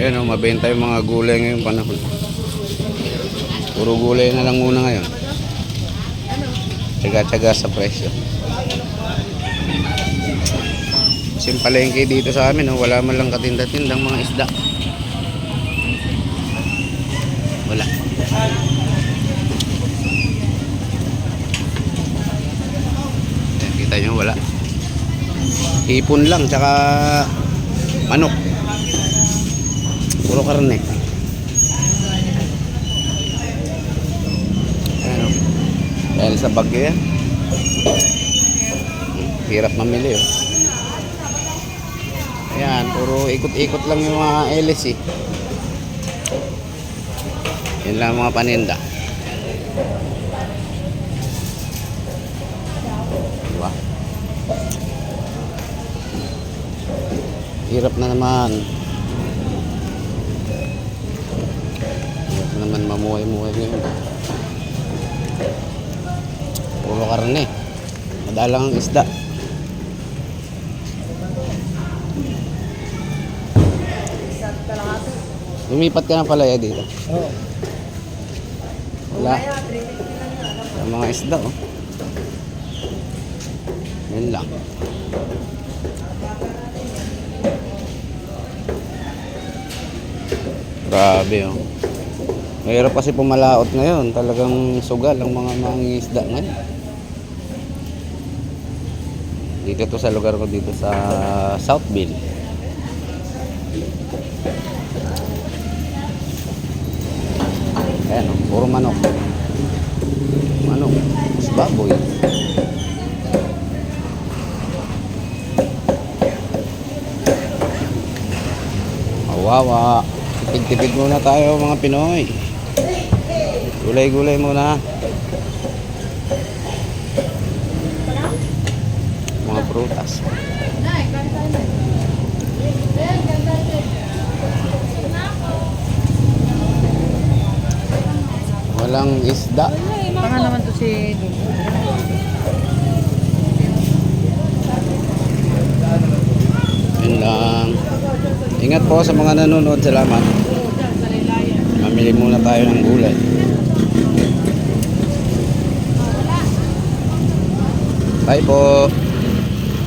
Ayan o, mabenta yung mga gulay ngayong panahon. Puro gulay na lang muna ngayon. Tsaga-tsaga sa presyo. Simpalengke dito sa amin, oh. wala man lang katinda-tindang mga isda. Wala. Ayan, kita nyo, wala. Hipon lang, tsaka manok. Puro karne. Ano? Dahil sa bagyo yan. Hirap mamili oh. Ayan, puro ikot-ikot lang yung mga LS eh. Yan lang ang mga paninda. Diba? Hirap na naman. Naman mamuhay-muhay ngayon. Puro karne. Madalang ang isda. Lumipat ka na pala ya dito. Oo. Wala. Ang mga isda oh. Yan lang. Grabe oh. Mahirap kasi pumalaot ngayon. Talagang sugal ang mga mga isda ngayon. Dito to sa lugar ko dito sa Southville. Ayan o, puro manok. Manok. Mas baboy. Kawawa. Tipid-tipid muna tayo mga Pinoy. Gulay-gulay muna. Mga prutas. Walang isda. Baka naman to si Yun lang. Ingat po sa mga nanonood. Salamat. Mamili muna tayo ng gulay. Bye po.